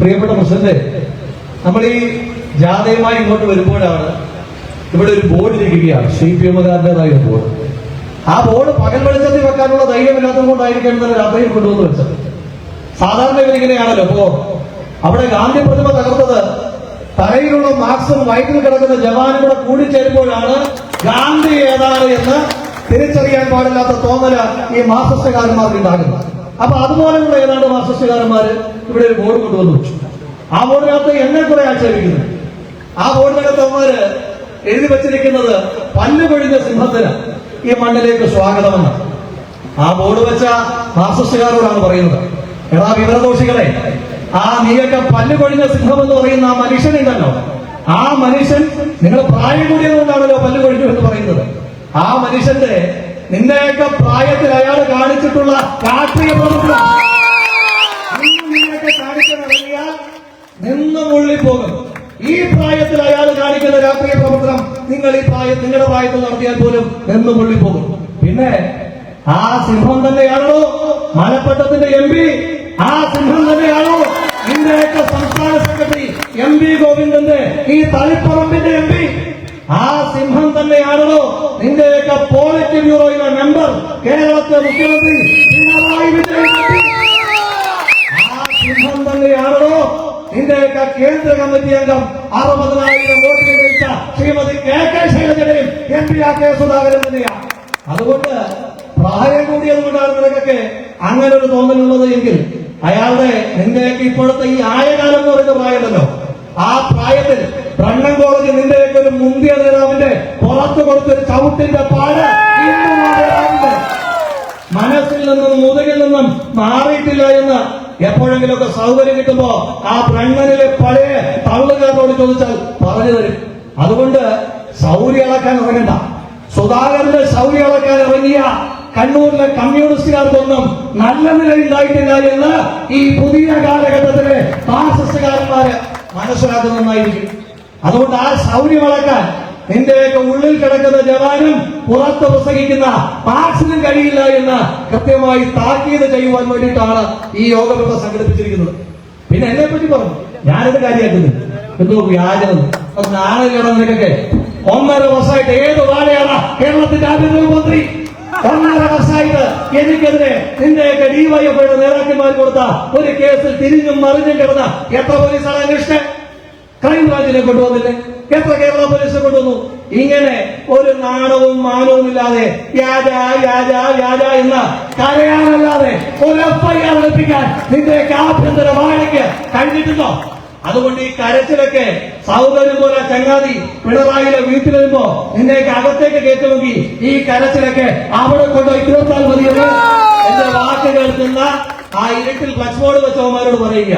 പ്രിയപ്പെട്ട പ്രസിഡന്റ് നമ്മൾ ഈ ജാഥയുമായി ഇങ്ങോട്ട് വരുമ്പോഴാണ് ഇവിടെ ഒരു ബോർഡ് ഇരിക്കുകയാണ്. സി പി എമ്മുകാരന്റെതായ ബോർഡ് ആ ബോർഡ് പകൽ വെളിച്ചത്തിൽ വെക്കാനുള്ള ധൈര്യമില്ലാത്തത് കൊണ്ടായിരിക്കും ഇന്നലെ രാത്രിയിൽ കൊണ്ടുവന്ന് വെച്ചത്. സാധാരണ ഇവരിങ്ങനെയാണല്ലോ. അപ്പോ അവിടെ ഗാന്ധി പ്രതിമ തകർത്തത് തലയിലുള്ള മാർക്സും വയറ്റിൽ കിടക്കുന്ന ജവാനും കൂടെ കൂടിച്ചേരുമ്പോഴാണ് ഗാന്ധി ഏതാണ് എന്ന് തിരിച്ചറിയാൻ പാടില്ലാത്ത തോന്നൽ ഈ മാർക്സിസ്റ്റുകാരന്മാർക്ക് ഉണ്ടാകുന്നത്. അപ്പൊ അതുപോലെയുള്ള ഏതാണ്ട് വാസസ്യകാരന്മാര് ഇവിടെ ഒരു ബോർഡ് കൊണ്ടുവന്നു ആ ബോർഡിനകത്ത് എന്നെ കുറെ ആക്ഷേപിക്കുന്നു. ആ ബോർഡിനകത്ത് അവന്മാര് എഴുതി വച്ചിരിക്കുന്നത് പല്ലു കൊഴിഞ്ഞ സിംഹത്തിന്. ഈ മണ്ണിലേക്ക് സ്വാഗതമെന്ന്. ആ ബോർഡ് വെച്ച വാസസ്യകാരോടാണ് പറയുന്നത്. എടാ വിവരദോഷികളെ ആ നീയൊക്കെ പല്ലു കൊഴിഞ്ഞ സിംഹം എന്ന് പറയുന്ന ആ മനുഷ്യനുണ്ടല്ലോ ആ മനുഷ്യൻ നിങ്ങൾ പ്രായം കൂടിയതുകൊണ്ടാണല്ലോ പല്ലു കൊഴിഞ്ഞു എന്ന് പറയുന്നത്. ആ മനുഷ്യന്റെ നിന്നെയൊക്കെ പ്രായത്തിൽ അയാൾ കാണിച്ചിട്ടുള്ള രാഷ്ട്രീയ നീയൊക്കെ കാണിക്കാൻ ഇറങ്ങിയാൽ നിന്ന് മുള്ളിപ്പോകും ഈ പ്രായത്തിൽ അയാൾ കാണിക്കുന്ന രാഷ്ട്രീയ പ്രവർത്തനം നിങ്ങൾ ഈ പ്രായം നിങ്ങളുടെ പ്രായത്തിൽ നടത്തിയാൽ പോലും നിന്ന് മുള്ളിപ്പോകും പിന്നെ ആ സിംഹം തന്നെയാണോ? മലപ്പട്ടത്തിന്റെ എം പി? ആ സിംഹം തന്നെയാണോ? ഇന്ത്യയൊക്കെ സംസ്ഥാന സെക്രട്ടറി എം പി ഗോവിന്ദന്റെ ഈ തളിപ്പറമ്പിന്റെ എം പി? ആ സിംഹം തന്നെയാണോ നിന്റെയൊക്കെ പോളിറ്റ് ബ്യൂറോയിലെ മെമ്പർ കേരളത്തിലെ മുഖ്യമന്ത്രി പിണറായി വിജയൻ. ആ സിംഹം തന്നെയാണോ നിന്റെയൊക്കെ കേന്ദ്ര കമ്മിറ്റി അംഗം അറുപതിനായിരം വോട്ട് ജയിച്ച ശ്രീമതി കെ കെ ശൈലജയും എം പി ആ കെ സുധാകരൻ തന്നെയാണ്. അതുകൊണ്ട് പ്രായം കൂടിയത് കൊണ്ടാണ് നിനക്കൊക്കെ അങ്ങനെ ഒരു തോന്നലുള്ളത് എങ്കിൽ അയാളുടെ നിന്റെയൊക്കെ ഇപ്പോഴത്തെ ഈ ആയകാലം എന്ന് പറയുന്ന പ്രായമല്ലോ ആ പ്രായത്തിൽ ബ്രണ്ണൻ കോളേജ് മുന്തിയ നേതാവിന്റെ പുറത്തു കൊടുത്തൊരു ചവിട്ടിന്റെ പാല മനസ്സിൽ നിന്നും മുതുകിൽ നിന്നും മാറിയിട്ടില്ല എന്ന് എപ്പോഴെങ്കിലുമൊക്കെ സൗകര്യം കിട്ടുമ്പോ ആ ബ്രഹ്മനിലെ പഴയ തള്ളുകാരോട് ചോദിച്ചാൽ പറഞ്ഞു തരും. അതുകൊണ്ട് സൗരി അളക്കാൻ ഇറങ്ങണ്ട. സുധാകരന്റെ സൗരി അളക്കാൻ ഇറങ്ങിയ കണ്ണൂരിലെ കമ്മ്യൂണിസ്റ്റുകാർക്കൊന്നും നല്ല നില ഉണ്ടായിട്ടില്ല എന്ന് ഈ പുതിയ കാലഘട്ടത്തിലെ ഫാസിസ്റ്റുകാരന്മാര് മനസ്സിലാക്കുന്നതായിരിക്കും അതുകൊണ്ട് ആ ശൗര്യം അളക്കാൻ നിന്റെയൊക്കെ ഉള്ളിൽ കിടക്കുന്ന ജവാനും പുറത്ത് പ്രസംഗിക്കുന്ന പാക്സിനും കഴിയില്ല എന്ന് കൃത്യമായി താക്കീത് ചെയ്യുവാൻ വേണ്ടിയിട്ടാണ് ഈ യോഗം സംഘടിപ്പിച്ചിരിക്കുന്നത്. പിന്നെ എന്നെ പറ്റി പറഞ്ഞു. ഞാനിത് കാര്യമാക്കുന്നു എന്തോ വ്യാജനം? നാളെയാണ് നിനക്കൊക്കെ. ഒന്നര വർഷമായിട്ട് ഏത് വാഴയാണ് കേരളത്തിന്റെ ആഭ്യന്തരമന്ത്രി ഒന്നര വർഷമായിട്ട് എനിക്കെതിരെ നിന്റെയൊക്കെ ഡിവൈഎഫ്ഐയുടെ നേതാക്കന്മാർ കൊടുത്ത ഒരു കേസിൽ തിരിഞ്ഞും മറിഞ്ഞും കിടന്ന എത്ര പോലീസാണ് അന്വേഷിച്ചത് ക്രൈംബ്രാഞ്ചിനെ കൊണ്ടുവന്നില്ലേ? എത്ര കേരള പോലീസ് കൊണ്ടുവന്നു. ഇങ്ങനെ ഒരു നാണവും മാനവും ഇല്ലാതെ വ്യാജ വ്യാജ വ്യാജ എന്ന കരയാനല്ലാതെ ഒരു എഫ് ഐ ആർ എടുപ്പിക്കാൻ നിന്റെ ആഭ്യന്തര വാഴയ്ക്ക് കഴിഞ്ഞിട്ടുണ്ടോ? അതുകൊണ്ട് ഈ കരച്ചിലൊക്കെ സൗകര്യം പോലെ ചങ്ങാതി പിണറായിയുടെ വീട്ടിൽ വരുമ്പോ നിന്നേക്ക് അകത്തേക്ക് കയറ്റുമെങ്കിൽ ഈ കരച്ചിലൊക്കെ അവിടെ കൊണ്ട് ഇരുപത്താൽ മതിയെന്ന് എന്റെ വാക്ക് കേൾക്കുന്ന ആ ഇരുട്ടിൽ ബോർഡ് വെച്ചവന്മാരോട് പറയുക.